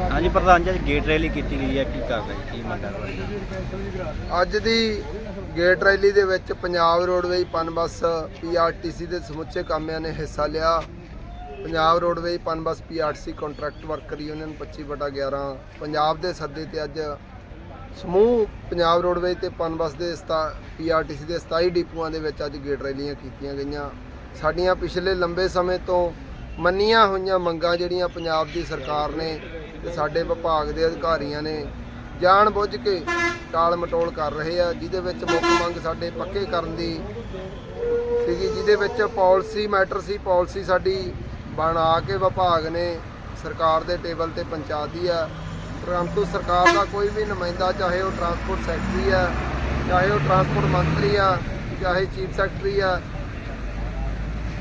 ਹਾਂਜੀ, ਪ੍ਰਧਾਨ ਜੀ ਗੇਟ ਰੈਲੀ ਕੀਤੀ ਗਈ ਹੈ, ਕੀ ਕਰ ਰਹੇ ਕੀ ਮੰਗਾਂ ਤੁਹਾਡੀਆਂ ਅੱਜ ਦੀ ਗੇਟ ਰੈਲੀ ਦੇ ਵਿੱਚ Punjab roadways Punbus PRTC ਦੇ ਸਮੁੱਚੇ ਕਾਮਿਆਂ ਨੇ ਹਿੱਸਾ ਲਿਆ। Punjab roadways Punbus PRTC contract worker union 25/11 Punjab ਦੇ ਸੱਦੇ ਤੇ ਅੱਜ ਸਮੂਹ ਪੰਜਾਬ ਰੋਡਵੇਜ਼ ਤੇ ਪਨ ਬੱਸ ਦੇ ਪੀਆਰਟੀਸੀ ਦੇ 27 ਡਿਪੂਆਂ ਦੇ ਵਿੱਚ ਅੱਜ ਗੇਟ ਰੈਲੀਆਂ ਕੀਤੀਆਂ ਗਈਆਂ। ਸਾਡੀਆਂ ਪਿਛਲੇ ਲੰਬੇ ਸਮੇਂ ਤੋਂ ਮੰਨੀਆਂ ਹੋਈਆਂ ਮੰਗਾਂ ਜਿਹੜੀਆਂ ਪੰਜਾਬ ਦੀ ਸਰਕਾਰ ਨੇ ਤੇ ਸਾਡੇ ਵਿਭਾਗ ਦੇ ਅਧਿਕਾਰੀਆਂ ਨੇ ਜਾਣ ਬੁੱਝ ਕੇ ਟਾਲ ਮਟੋਲ ਕਰ ਰਹੇ ਆ, ਜਿਹਦੇ ਵਿੱਚ ਮੁੱਖ ਮੰਗ ਸਾਡੇ ਪੱਕੇ ਕਰਨ ਦੀ ਸੀਗੀ, ਜਿਹਦੇ ਵਿੱਚ ਪਾਲਿਸੀ, ਮੈਟਰ ਸੀ, ਪਾਲਿਸੀ ਸਾਡੀ ਬਣਾ ਕੇ ਵਿਭਾਗ ਨੇ ਸਰਕਾਰ ਦੇ ਟੇਬਲ ਤੇ ਪਹੁੰਚਾ ਦੀ ਆ। ਪਰੰਤੂ ਸਰਕਾਰ ਦਾ ਕੋਈ ਵੀ ਨੁਮਾਇੰਦਾ, ਚਾਹੇ ਉਹ ਟਰਾਂਸਪੋਰਟ ਸੈਕਟਰੀ ਆ, ਚਾਹੇ ਉਹ ਟਰਾਂਸਪੋਰਟ ਮੰਤਰੀ ਆ, ਚਾਹੇ ਚੀਫ ਸੈਕਟਰੀ ਆ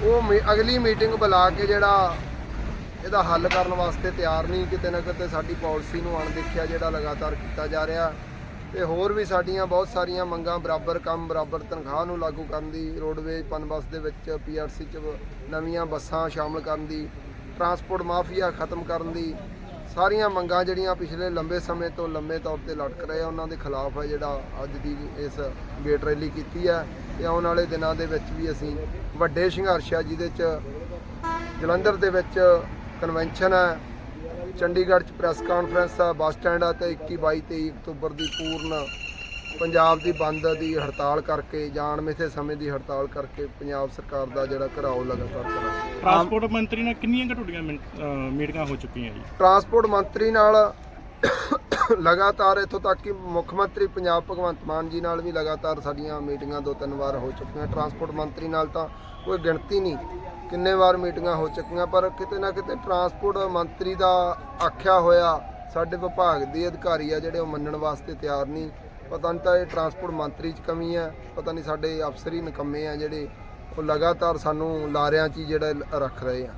ਉਹ ਮੀ- ਅਗਲੀ ਮੀਟਿੰਗ ਬੁਲਾ ਕੇ ਜਿਹੜਾ ਇਹਦਾ ਹੱਲ ਕਰਨ ਵਾਸਤੇ ਤਿਆਰ ਨਹੀਂ, ਕਿਤੇ ਨਾ ਕਿਤੇ ਸਾਡੀ ਪਾਲਿਸੀ ਨੂੰ ਅਣਦੇਖਿਆ ਜਿਹੜਾ ਲਗਾਤਾਰ ਕੀਤਾ ਜਾ ਰਿਹਾ। ਤੇ ਹੋਰ ਵੀ ਸਾਡੀਆਂ ਬਹੁਤ ਸਾਰੀਆਂ ਮੰਗਾਂ ਬਰਾਬਰ ਕੰਮ, ਬਰਾਬਰ ਤਨਖਾਹ ਨੂੰ ਲਾਗੂ ਕਰਨ ਦੀ, ਰੋਡਵੇਜ਼, ਪਨ ਬੱਸ ਦੇ ਵਿੱਚ ਪੀਆਰਸੀ ਚ ਨਵੀਆਂ ਬੱਸਾਂ ਸ਼ਾਮਲ ਕਰਨ ਦੀ, ਟਰਾਂਸਪੋਰਟ ਮਾਫੀਆ ਖਤਮ ਕਰਨ ਦੀ ਸਾਰੀਆਂ ਮੰਗਾਂ ਜਿਹੜੀਆਂ ਪਿਛਲੇ ਲੰਬੇ ਸਮੇਂ ਤੋਂ ਲੰਮੇ ਤੌਰ ਤੇ ਲਟਕ ਰਹੇ ਆ, ਉਹਨਾਂ ਦੇ ਖਿਲਾਫ ਹੈ ਜਿਹੜਾ ਅੱਜ ਦੀ ਇਸ ਗੇਟ ਰੈਲੀ ਕੀਤੀ ਹੈ ਤੇ ਆਉਣ ਵਾਲੇ ਦਿਨਾਂ ਦੇ ਵਿੱਚ ਵੀ ਅਸੀਂ ਵੱਡੇ ਸੰਘਰਸ਼ ਆ, ਜਿਹਦੇ ਚ ਜਲੰਧਰ ਦੇ ਵਿੱਚ ਕਨਵੈਨਸ਼ਨ ਹੈ ਚੰਡੀਗੜ੍ਹ ਚ ਪ੍ਰੈਸ ਕਾਨਫਰੰਸ ਆ, ਬੱਸ ਸਟੈਂਡ ਆ ਤੇ 21 22 23 ਅਕਤੂਬਰ ਦੀ ਪੂਰਨ ਪੰਜਾਬ ਦੀ ਬੰਦ ਦੀ ਹੜਤਾਲ ਕਰਕੇ ਜਾਣ ਮਿੱਥੇ ਸਮੇਂ ਦੀ ਹੜਤਾਲ ਕਰਕੇ ਪੰਜਾਬ ਸਰਕਾਰ ਦਾ ਜਿਹੜਾ ਘਰਾਓ ਲਗਾਤਾਰ ਕਰਾਂਗੇ ਟਰਾਂਸਪੋਰਟ ਮੰਤਰੀ ਨਾਲ ਕਿੰਨੀਆਂ ਅਹ ਮੀਟਿੰਗਾਂ ਹੋ ਚੁੱਕੀਆਂ ਜੀ? ਟਰਾਂਸਪੋਰਟ ਮੰਤਰੀ ਨਾਲ ਲਗਾਤਾਰ ਇੱਥੋਂ ਤੱਕ ਕਿ ਮੁੱਖ ਮੰਤਰੀ ਪੰਜਾਬ ਭਗਵੰਤ ਮਾਨ ਜੀ ਨਾਲ ਵੀ ਲਗਾਤਾਰ ਸਾਡੀਆਂ ਮੀਟਿੰਗਾਂ ਦੋ ਤਿੰਨ ਵਾਰ ਹੋ ਚੁੱਕੀਆਂ। ਟਰਾਂਸਪੋਰਟ ਮੰਤਰੀ ਨਾਲ ਤਾਂ ਕੋਈ ਗਿਣਤੀ ਨਹੀਂ ਕਿੰਨੇ ਵਾਰ ਮੀਟਿੰਗਾਂ ਹੋ ਚੁੱਕੀਆਂ ਪਰ ਕਿਤੇ ਨਾ ਕਿਤੇ ਟਰਾਂਸਪੋਰਟ ਮੰਤਰੀ ਦਾ ਆਖਿਆ ਹੋਇਆ ਸਾਡੇ ਵਿਭਾਗ ਦੇ ਅਧਿਕਾਰੀ ਆ ਜਿਹੜੇ ਉਹ ਮੰਨਣ ਵਾਸਤੇ ਤਿਆਰ ਨਹੀਂ। ਪਤਾ ਨਹੀਂ ਤਾਂ ਇਹ ਟਰਾਂਸਪੋਰਟ ਮੰਤਰੀ 'ਚ ਕਮੀ ਹੈ ਪਤਾ ਨਹੀਂ ਸਾਡੇ ਅਫਸਰ ਹੀ ਨਿਕੰਮੇ ਆ ਜਿਹੜੇ ਉਹ ਲਗਾਤਾਰ ਸਾਨੂੰ ਲਾਰਿਆਂ 'ਚ ਹੀ ਜਿਹੜਾ ਰੱਖ ਰਹੇ ਆ।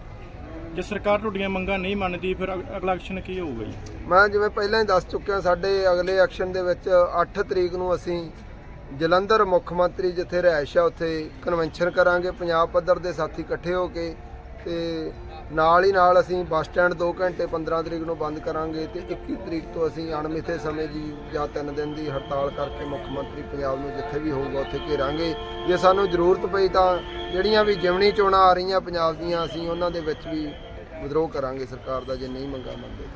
ਜੇ ਸਰਕਾਰ ਤੁਹਾਡੀਆਂ ਮੰਗਾਂ ਨਹੀਂ ਮੰਨਦੀ ਫਿਰ ਅਗ- ਅਗਲਾ ਐਕਸ਼ਨ ਕੀ ਹੋਊਗਾ ਜੀ? ਮੈਂ ਜਿਵੇਂ ਪਹਿਲਾਂ ਹੀ ਦੱਸ ਚੁੱਕਿਆ ਸਾਡੇ ਅਗਲੇ ਐਕਸ਼ਨ ਦੇ ਵਿੱਚ 8 ਤਰੀਕ ਨੂੰ ਅਸੀਂ ਜਲੰਧਰ ਮੁੱਖ ਮੰਤਰੀ ਜਿੱਥੇ ਰਿਹਾਇਸ਼ ਆ ਉੱਥੇ ਕਨਵੈਨਸ਼ਨ ਕਰਾਂਗੇ ਪੰਜਾਬ ਪੱਧਰ ਦੇ ਸਾਥੀ ਇਕੱਠੇ ਹੋ ਕੇ ਤੇ ਨਾਲ ਹੀ ਨਾਲ ਅਸੀਂ ਬੱਸ ਸਟੈਂਡ 2 ਘੰਟੇ 15 ਤਰੀਕ ਨੂੰ ਬੰਦ ਕਰਾਂਗੇ ਤੇ 21 ਤਰੀਕ ਤੋਂ ਅਸੀਂ ਅਣਮਿੱਥੇ ਸਮੇਂ ਦੀ ਜਾਂ 3 ਦਿਨ ਦੀ ਹੜਤਾਲ ਕਰਕੇ ਮੁੱਖ ਮੰਤਰੀ ਪੰਜਾਬ ਨੂੰ ਜਿੱਥੇ ਵੀ ਹੋਊਗਾ ਉੱਥੇ ਘੇਰਾਂਗੇ। ਜੇ ਸਾਨੂੰ ਜ਼ਰੂਰਤ ਪਈ ਤਾਂ ਜਿਹੜੀਆਂ ਵੀ ਜਿਮਣੀ ਚੋਣਾਂ ਆ ਰਹੀਆਂ ਪੰਜਾਬ ਦੀਆਂ, ਅਸੀਂ ਉਹਨਾਂ ਦੇ ਵਿੱਚ ਵੀ ਵਿਦਰੋਹ ਕਰਾਂਗੇ ਸਰਕਾਰ ਦਾ, ਜੇ ਨਹੀਂ ਮੰਗਾ ਮੰਨਦੇ।